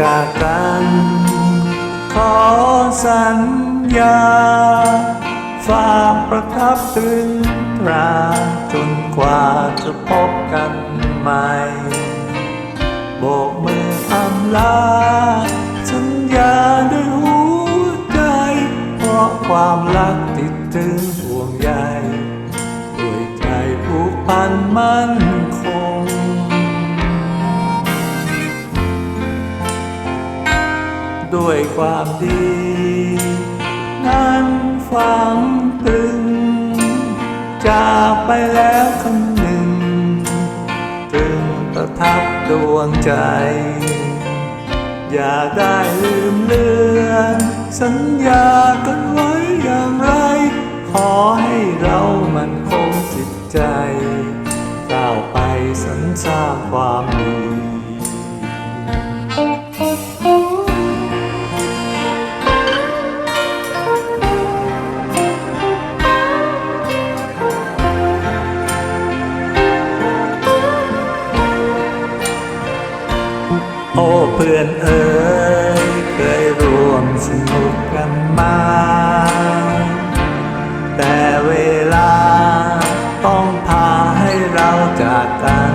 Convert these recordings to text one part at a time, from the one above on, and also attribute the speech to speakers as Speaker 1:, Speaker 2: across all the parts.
Speaker 1: จากกัน ขอสัญญา ฝากประทับตรึงตราจนกว่าจะพบกันใหม่โบกมืออำลาสัญญาด้วยหัวใจ เพราะความรักติดถึงห่วงใยด้วยใจผูกพันมั่นคง ด้วยความดี นั้นฝังตรึง จากไปแล้วคำหนึ่งตรึงประทับดวงใจ อย่าได้ลืมเลือน สัญญากันไว้อย่างไร ขอให้เรามันคงจิตใจก้าวไปสรรสร้างความดี เพื่อนเอ๋ยเคยร่วมสนุกกันมาแต่เวลาต้องพาให้เราจากกัน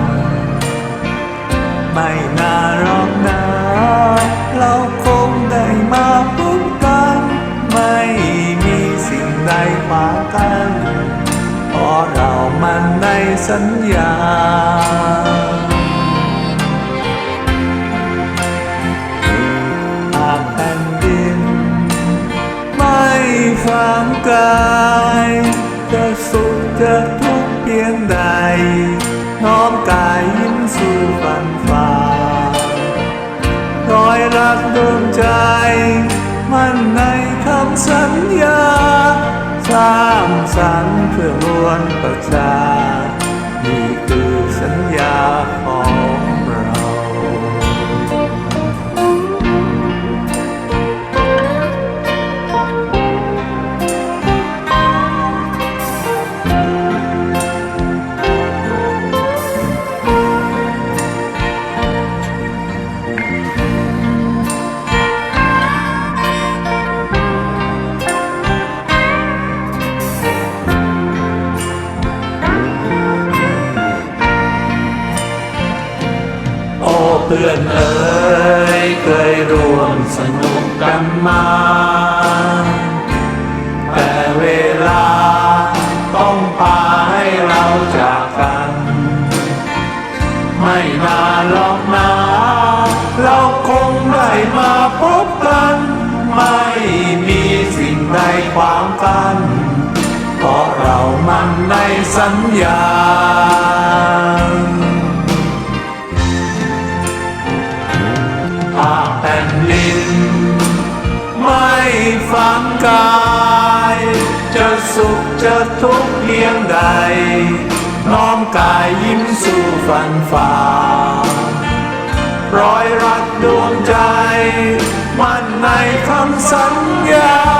Speaker 1: ไม่นานหรอกนะเราคงได้มาพบกัน ไม่มีสิ่งใดขวางกันเพราะเรามันในสัญญา ฟังกายจะสุขจะทุกข์เพียงใด น้อมกายยิ้มสู่ฝันฝ่ารอยรักดวงใจ มันในคำสัญญา สร้างสรรค์เพื่อมวลประชา เพื่อนเอ๋ยเคยร่วมสนุกกันมา แต่เวลาต้องพาให้เราจากกัน ไม่นานหรอกนะเราคงได้มาพบกัน ไม่มีสิ่งใดขวางกัน เพราะเรามันในสัญญาางกาย จะสุขจะทุกข์เพียงใด น้อมกายยิ้มสู่ฝันฝ่ารอยรักดวงใจ มันในคำสัญญา